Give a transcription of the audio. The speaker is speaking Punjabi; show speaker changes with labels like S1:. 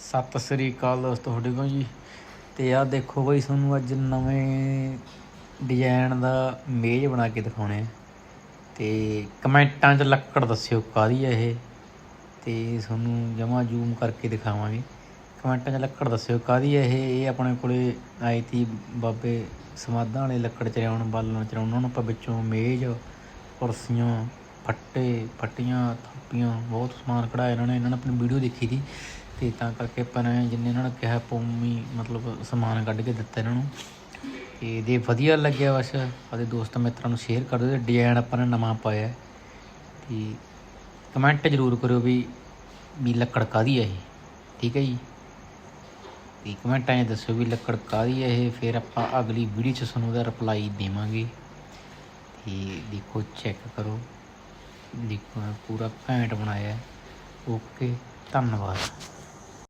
S1: ਸਤਿ ਸ੍ਰੀ ਅਕਾਲ ਦੋਸਤੋ, ਤੁਹਾਡੇ ਕੋਲ ਜੀ। ਤੇ ਆਹ ਦੇਖੋ ਬਈ, ਤੁਹਾਨੂੰ ਅੱਜ ਨਵੇਂ ਡਿਜ਼ਾਈਨ ਦਾ ਮੇਜ਼ ਬਣਾ ਕੇ ਦਿਖਾਉਣੇ ਆ। ਤੇ ਕਮੈਂਟਾਂ 'ਚ ਲੱਕੜ ਦੱਸਿਓ ਕਾਹਦੀ ਹੈ ਇਹ। ਤੇ ਤੁਹਾਨੂੰ ਜਮਾ ਜ਼ੂਮ ਕਰਕੇ ਦਿਖਾਵਾਂਗੇ। ਕਮੈਂਟਾਂ 'ਚ ਲੱਕੜ ਦੱਸਿਓ ਕਾਹਦੀ ਹੈ ਇਹ। ਇਹ ਆਪਣੇ ਕੋਲੇ ਆਈ ਤੀ ਬਾਬੇ ਸਮਾਧਾਂ ਵਾਲੇ ਲੱਕੜ ਚਰਾਉਣ ਬਾਲਣ ਚਰਾਉਣ ਉਹਨਾਂ ਨੂੰ ਆਪਾਂ ਵਿੱਚੋਂ ਮੇਜ਼, ਕੁਰਸੀਆਂ, ਫੱਟੇ, ਫੱਟੀਆਂ, ਥਾਪੀਆਂ, ਬਹੁਤ ਸਮਾਨ ਕਢਾਇਆ ਇਹਨਾਂ ਨੇ। ਇਹਨਾਂ ਨੇ ਆਪਣੀ ਵੀਡੀਓ ਦੇਖੀ ਸੀ ਤੇ ਤਾਂ ਕਰਕੇ ਆਪਾਂ ਨੇ ਜਿੰਨੇ ਇਹਨਾਂ ਨੇ ਕਿਹਾ ਪੌਮੀ ਮਤਲਬ ਸਮਾਨ ਕੱਢ ਕੇ ਦਿੱਤਾ ਇਹਨਾਂ ਨੂੰ। ਤੇ ਜੇ ਵਧੀਆ ਲੱਗਿਆ ਬਸ। ਆਪਣੇ ਦੋਸਤ ਮਿੱਤਰਾਂ ਨੂੰ ਸ਼ੇਅਰ ਕਰ ਦਿਓ ਡਿਜ਼ਾਈਨ ਆਪਾਂ ਨੇ ਨਵਾਂ ਪਾਇਆ ਹੈ। ਤੇ ਕਮੈਂਟ ਜ਼ਰੂਰ ਕਰਿਓ ਵੀ ਵੀ ਲੱਕੜ ਕਾਹਦੀ ਹੈ ਇਹ। ਠੀਕ ਹੈ ਜੀ? ਤੇ ਕਮੈਂਟਾਂ 'ਚ ਦੱਸਿਓ ਵੀ ਲੱਕੜ ਕਾਹਦੀ ਹੈ ਇਹ। ਫਿਰ ਆਪਾਂ ਅਗਲੀ ਵੀਡੀਓ 'ਚ ਤੁਹਾਨੂੰ ਉਹਦਾ ਰਿਪਲਾਈ ਦੇਵਾਂਗੇ। ਤੇ ਦੇਖੋ ਚੈੱਕ ਕਰੋ। ਦੇਖੋ, ਪੂਰਾ ਘੈਂਟ ਬਣਾਇਆ ਓਕੇ ਧੰਨਵਾਦ।